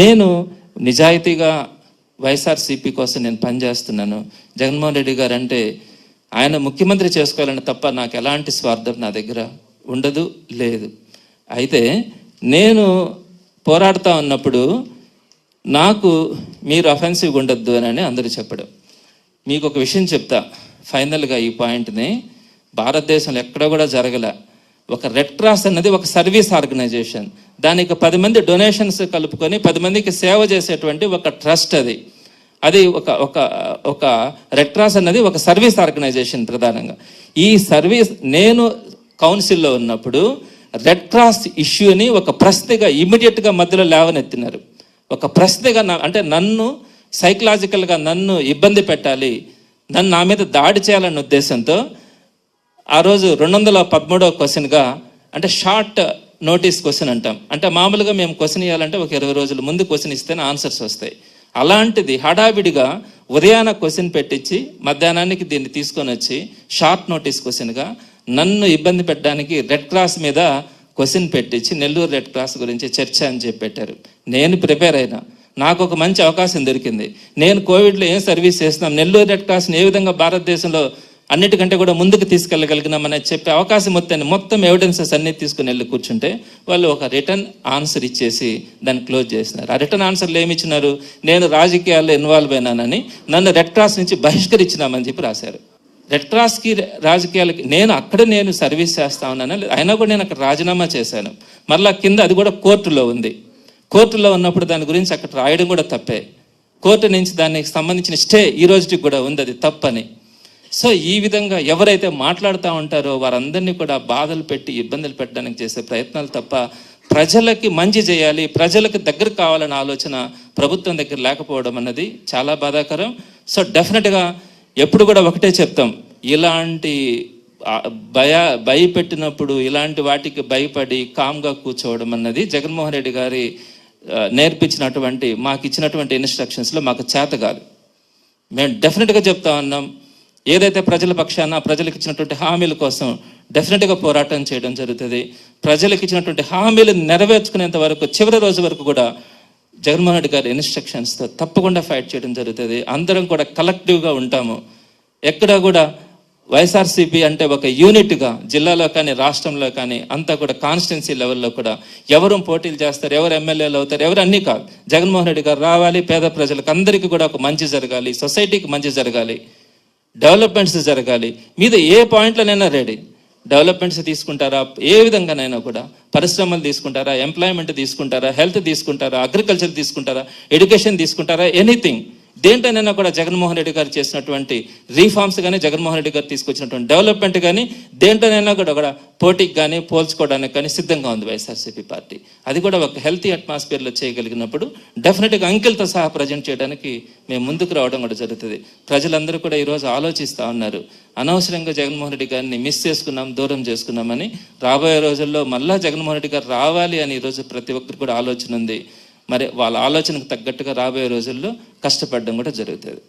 నేను నిజాయితీగా వైఎస్ఆర్సీపీ కోసం నేను పనిచేస్తున్నాను. జగన్మోహన్ రెడ్డి గారు అంటే ఆయన ముఖ్యమంత్రి చేసుకోవాలని తప్ప నాకు ఎలాంటి స్వార్థం నా దగ్గర ఉండదు లేదు. అయితే నేను పోరాడుతూ ఉన్నప్పుడు నాకు మీరు అఫెన్సివ్గా ఉండొద్దు అని అందరూ చెప్పడం. మీకు ఒక విషయం చెప్తా. ఫైనల్గా ఈ పాయింట్ని భారతదేశంలో ఎక్కడ కూడా జరగలే ఒక రెడ్ క్రాస్ అన్నది ఒక సర్వీస్ ఆర్గనైజేషన్ దానికి పది మంది డొనేషన్స్ కలుపుకొని పది మందికి సేవ చేసేటువంటి ఒక ట్రస్ట్ అది. అది ఒక ఒక ఒక రెడ్ అన్నది ఒక సర్వీస్ ఆర్గనైజేషన్ ప్రధానంగా. ఈ సర్వీస్ నేను కౌన్సిల్లో ఉన్నప్పుడు రెడ్ క్రాస్ ఇష్యూని ఒక ప్రశ్నగా ఇమీడియట్గా మధ్యలో లేవనెత్తినారు. ఒక ప్రశ్నగా నా అంటే నన్ను సైకలాజికల్గా నన్ను ఇబ్బంది పెట్టాలి నన్ను నా మీద దాడి చేయాలన్న ఉద్దేశంతో ఆ రోజు రెండు వందల పదమూడవ క్వశ్చన్గా అంటే షార్ట్ నోటీస్ క్వశ్చన్ అంటాం. అంటే మామూలుగా మేము క్వశ్చన్ ఇవ్వాలంటే ఒక ఇరవై రోజుల ముందు క్వశ్చన్ ఇస్తేనే ఆన్సర్స్ వస్తాయి. అలాంటిది హడావిడిగా ఉదయాన క్వశ్చన్ పెట్టించి మధ్యాహ్నానికి దీన్ని తీసుకొని వచ్చి షార్ట్ నోటీస్ క్వశ్చన్గా నన్ను ఇబ్బంది పెట్టడానికి రెడ్ క్రాస్ మీద క్వశ్చన్ పెట్టించి నెల్లూరు రెడ్ క్రాస్ గురించి చర్చ అని చెప్పి పెట్టారు. నేను ప్రిపేర్ అయినా. నాకు ఒక మంచి అవకాశం దొరికింది. నేను కోవిడ్లో ఏం సర్వీస్ చేస్తున్నాం? నెల్లూరు రెడ్ క్రాస్ని ఏ విధంగా భారతదేశంలో అన్నిటికంటే కూడా ముందుకు తీసుకెళ్ళగలిగినామని చెప్పే అవకాశం మొత్తాన్ని మొత్తం ఎవిడెన్సెస్ అన్నీ తీసుకుని వెళ్ళి కూర్చుంటే వాళ్ళు ఒక రిటర్న్ ఆన్సర్ ఇచ్చేసి దాన్ని క్లోజ్ చేసినారు. ఆ రిటర్న్ ఆన్సర్లు ఏమి ఇచ్చినారు? నేను రాజకీయాల్లో ఇన్వాల్వ్ అయినానని నన్ను రెడ్ క్రాస్ నుంచి బహిష్కరించినామని చెప్పి రాశారు. రెడ్ క్రాస్కి రాజకీయాలకి నేను అక్కడ నేను సర్వీస్ చేస్తా ఉన్నాను? అయినా కూడా నేను అక్కడ రాజీనామా చేశాను. మరలా కింద అది కూడా కోర్టులో ఉంది. కోర్టులో ఉన్నప్పుడు దాని గురించి అక్కడ రాయడం కూడా తప్పే. కోర్టు నుంచి దానికి సంబంధించిన స్టే ఈ రోజుకి కూడా ఉంది అది తప్పని. సో ఈ విధంగా ఎవరైతే మాట్లాడుతూ ఉంటారో వారందరినీ కూడా బాధలు పెట్టి ఇబ్బందులు పెట్టడానికి చేసే ప్రయత్నాలు తప్ప ప్రజలకి మంచి చేయాలి ప్రజలకు దగ్గర కావాలనే ఆలోచన ప్రభుత్వం దగ్గర లేకపోవడం అన్నది చాలా బాధాకరం. సో డెఫినెట్గా ఎప్పుడు కూడా ఒకటే చెప్తాం ఇలాంటి భయ భయపెట్టినప్పుడు ఇలాంటి వాటికి భయపడి కామ్గా కూర్చోవడం అన్నది జగన్మోహన్ రెడ్డి గారి నేర్పించినటువంటి మాకు ఇచ్చినటువంటి ఇన్స్ట్రక్షన్స్లో మాకు చేత కాదు. మేము డెఫినెట్గా చెప్తా ఉన్నాం ఏదైతే ప్రజల పక్షాన ప్రజలకు ఇచ్చినటువంటి హామీల కోసం డెఫినెట్గా పోరాటం చేయడం జరుగుతుంది. ప్రజలకు ఇచ్చినటువంటి హామీలు నెరవేర్చుకునేంత వరకు చివరి రోజు వరకు కూడా జగన్మోహన్ రెడ్డి గారి ఇన్స్ట్రక్షన్స్తో తప్పకుండా ఫైట్ చేయడం జరుగుతుంది. అందరం కూడా కలెక్టివ్గా ఉంటాము. ఎక్కడ కూడా వైఎస్ఆర్సీపీ అంటే ఒక యూనిట్గా జిల్లాలో కానీ రాష్ట్రంలో కానీ అంతా కూడా కాన్స్టిట్యున్సీ లెవెల్లో కూడా ఎవరు పోటీలు చేస్తారు ఎవరు ఎమ్మెల్యేలు అవుతారు ఎవరు అన్నీ కాదు. జగన్మోహన్ రెడ్డి గారు రావాలి పేద ప్రజలకు అందరికీ కూడా ఒక మంచి జరగాలి సొసైటీకి మంచి జరగాలి. డెవలప్మెంట్స్ జరగాలి. మీద ఏ పాయింట్లోనైనా రెడీ. డెవలప్మెంట్స్ తీసుకుంటారా? ఏ విధంగానైనా కూడా పరిశ్రమలు తీసుకుంటారా? ఎంప్లాయ్మెంట్ తీసుకుంటారా? హెల్త్ తీసుకుంటారా? అగ్రికల్చర్ తీసుకుంటారా? ఎడ్యుకేషన్ తీసుకుంటారా? ఎనీథింగ్. దేంట్లోనైనా కూడా జగన్మోహన్ రెడ్డి గారు చేసినటువంటి రీఫార్మ్స్ కానీ జగన్మోహన్ రెడ్డి గారు తీసుకొచ్చినటువంటి డెవలప్మెంట్ కానీ దేంట్లోనైనా కూడా కూడా పోటీకి కానీ పోల్చుకోవడానికి కానీ సిద్ధంగా ఉంది వైఎస్ఆర్సీపీ పార్టీ. అది కూడా ఒక హెల్తీ అట్మాస్ఫియర్లో చేయగలిగినప్పుడు డెఫినెట్గా అంకెలతో సహా ప్రజెంట్ చేయడానికి మేము ముందుకు రావడం కూడా జరుగుతుంది. ప్రజలందరూ కూడా ఈరోజు ఆలోచిస్తూ ఉన్నారు. అనవసరంగా జగన్మోహన్ రెడ్డి గారిని మిస్ చేసుకున్నాం దూరం చేసుకున్నామని రాబోయే రోజుల్లో మళ్ళా జగన్మోహన్ రెడ్డి గారు రావాలి అని ఈరోజు ప్రతి ఒక్కరికి కూడా ఆలోచన ఉంది. మరి వాళ్ళ ఆలోచనకు తగ్గట్టుగా రాబోయే రోజుల్లో కష్టపడడం కూడా జరుగుతుంది.